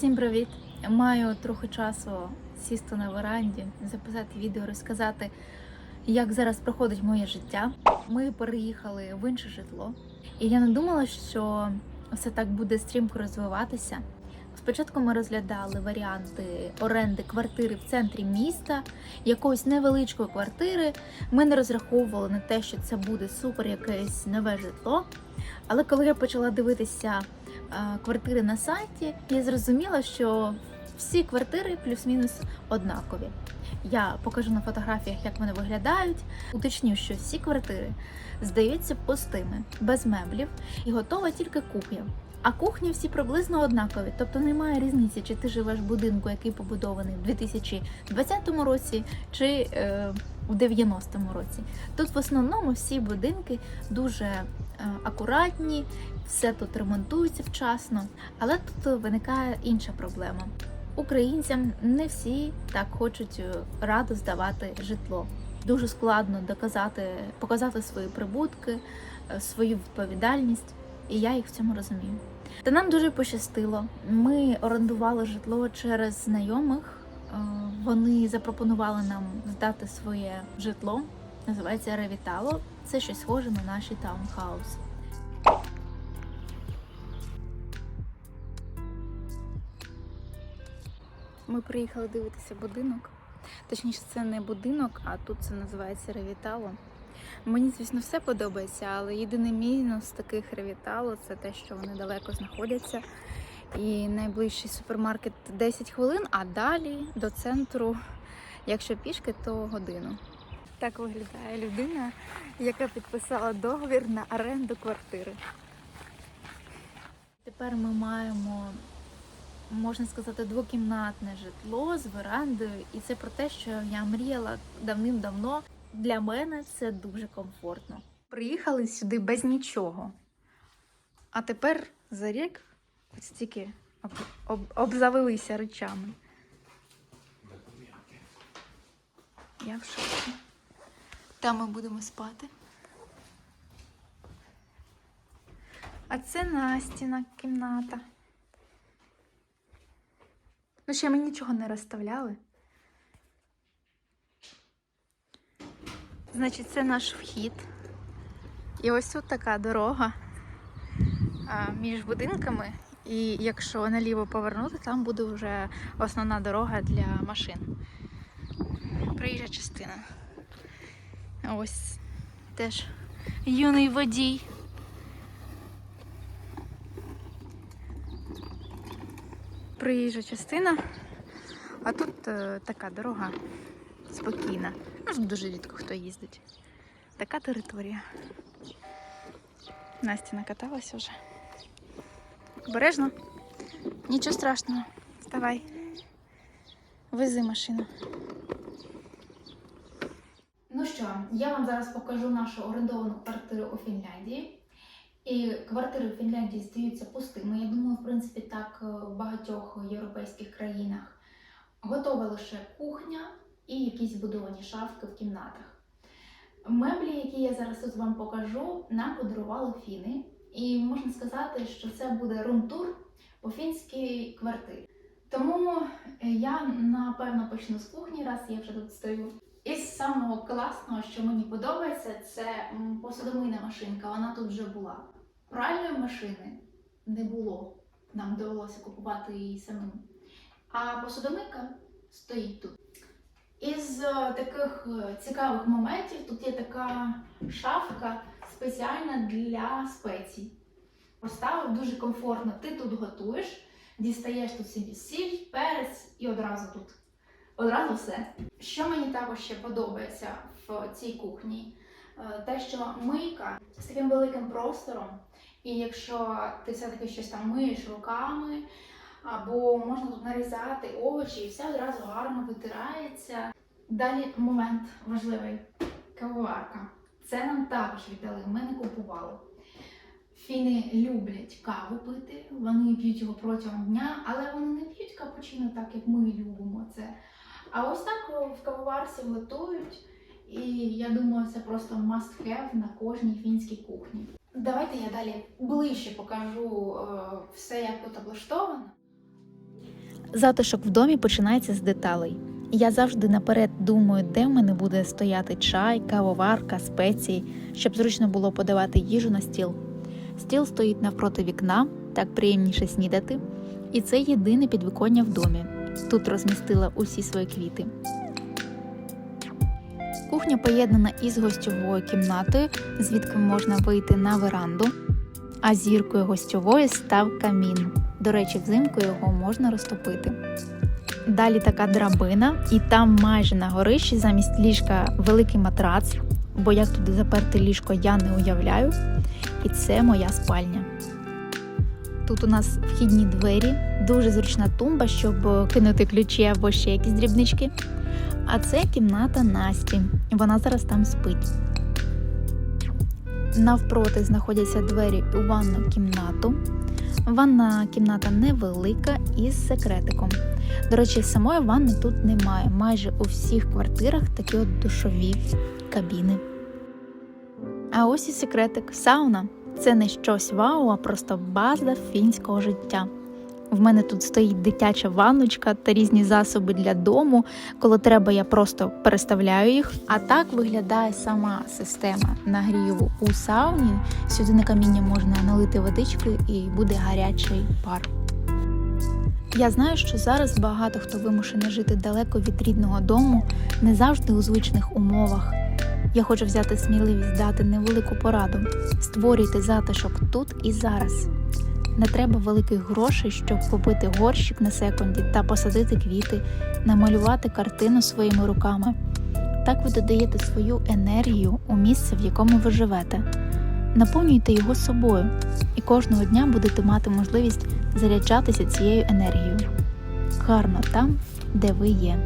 Всім привіт! Маю трохи часу сісти на веранді, записати відео, розказати, як зараз проходить моє життя. Ми переїхали в інше житло, і я не думала, що все так буде стрімко розвиватися. Спочатку ми розглядали варіанти оренди квартири в центрі міста, якоїсь невеличкої квартири. Ми не розраховували на те, що це буде супер якесь нове житло. Але коли я почала дивитися квартири на сайті, я зрозуміла, що всі квартири плюс-мінус однакові. Я покажу на фотографіях, як вони виглядають. Уточню, що всі квартири здаються пустими, без меблів і готова тільки кухня. А кухні всі приблизно однакові, тобто немає різниці, чи ти живеш в будинку, який побудований в 2020 році, чи е, в 90-му році. Тут в основному всі будинки дуже е, акуратні, все тут ремонтується вчасно. Але тут виникає інша проблема. Українцям не всі так хочуть е, радо здавати житло. Дуже складно доказати, показати свої прибутки, е, свою відповідальність, і я їх в цьому розумію. Та нам дуже пощастило. Ми орендували житло через знайомих. Е, Вони запропонували нам здати своє житло. Називається Ревітало. Це щось схоже на наші таунхауси. Ми приїхали дивитися будинок. Точніше, це не будинок, а тут це називається Ревітало. Мені, звісно, все подобається, але єдиний мінус таких ревітало це те, що вони далеко знаходяться. І найближчий супермаркет 10 хвилин, а далі до центру, якщо пішки, то годину. Так виглядає людина, яка підписала договір на оренду квартири. Тепер ми маємо, можна сказати, двокімнатне житло з верандою, і це про те, що я мріяла давним-давно. Для мене це дуже комфортно. Приїхали сюди без нічого. А тепер за рік ось стільки об, об, обзавелися речами. Я в шоці. Там ми будемо спати. А це Настіна кімната. Ну, ще ми нічого не розставляли. Значить, це наш вхід. І ось тут така дорога між будинками. І якщо наліво повернути, там буде вже основна дорога для машин. Проїжджа частина. Ось теж юний водій. Проїжджа частина. А тут е, така дорога спокійна. Ну, дуже рідко хто їздить. Така територія. Настя накаталася вже. Обережно. Нічого страшного. Вставай. Вези машину. Ну що, я вам зараз покажу нашу орендовану квартиру у Фінляндії. І квартири в Фінляндії здаються пустими. Я думаю, в принципі, так е, в багатьох європейських країнах. Готова лише кухня і якісь збудовані шафки в кімнатах. Меблі, які я зараз тут вам покажу, нам подарували фіни. І можна сказати, що це буде рум-тур по фінській квартирі. Тому е, я напевно почну з кухні, раз я вже тут стою. Самого класного, що мені подобається, це посудомийна машинка. Вона тут вже була. Пральної машини не було. Нам довелося купувати її самим. А посудомийка стоїть тут. Із е, таких е, цікавих моментів тут є така шафка спеціальна для спецій. Поставив дуже комфортно. Ти тут готуєш, дістаєш тут собі сіль, перець і одразу тут. Одразу все. Що мені також ще подобається в цій кухні, Е, те, що мийка з таким великим простором, і якщо ти все-таки щось там миєш руками, або можна тут нарізати овочі, і все одразу гарно витирається. Далі момент важливий кавоварка. Це нам також віддали, ми не купували. Фіни люблять каву пити, вони п'ють його протягом дня, але вони не п'ють капучино так, як ми любимо це. А ось так в кавоварці готують, і я думаю, це просто must have на кожній фінській кухні. Давайте я далі ближче покажу е, все, як тут облаштовано. Затишок в домі починається з деталей. Я завжди наперед думаю, де в мене буде стояти чай, кавоварка, спеції, щоб зручно було подавати їжу на стіл. Стіл стоїть навпроти вікна, так приємніше снідати, і це єдине підвіконня в домі. Тут розмістила усі свої квіти. Кухня поєднана із гостьовою кімнатою, звідки можна вийти на веранду. А зіркою гостьової став камін. До речі, взимку його можна розтопити. Далі така драбина, і там майже на горищі замість ліжка великий матрац, бо як туди заперти ліжко я не уявляю. І це моя спальня. Тут у нас вхідні двері, дуже зручна тумба, щоб кинути ключі або ще якісь дрібнички. А це кімната Насті. Вона зараз там спить. Навпроти знаходяться двері у ванну кімнату. Ванна кімната невелика із секретиком. До речі, самої ванни тут немає. Майже у всіх квартирах такі от душові кабіни. А ось і секретик сауна. Це не щось вау, а просто база фінського життя. В мене тут стоїть дитяча ванночка та різні засоби для дому. Коли треба, я просто переставляю їх. А так виглядає сама система нагріву у сауні. Сюди на каміння можна налити водички і буде гарячий пар. Я знаю, що зараз багато хто вимушений жити далеко від рідного дому, не завжди у звичних умовах. Я хочу взяти сміливість дати невелику пораду. Створюйте затишок тут і зараз. Не треба великих грошей, щоб купити горщик на секунді та посадити квіти, намалювати картину своїми руками. Так ви додаєте свою енергію у місце, в якому ви живете. Наповнюйте його собою, і кожного дня будете мати можливість заряджатися цією енергією. Гарно там, де ви є.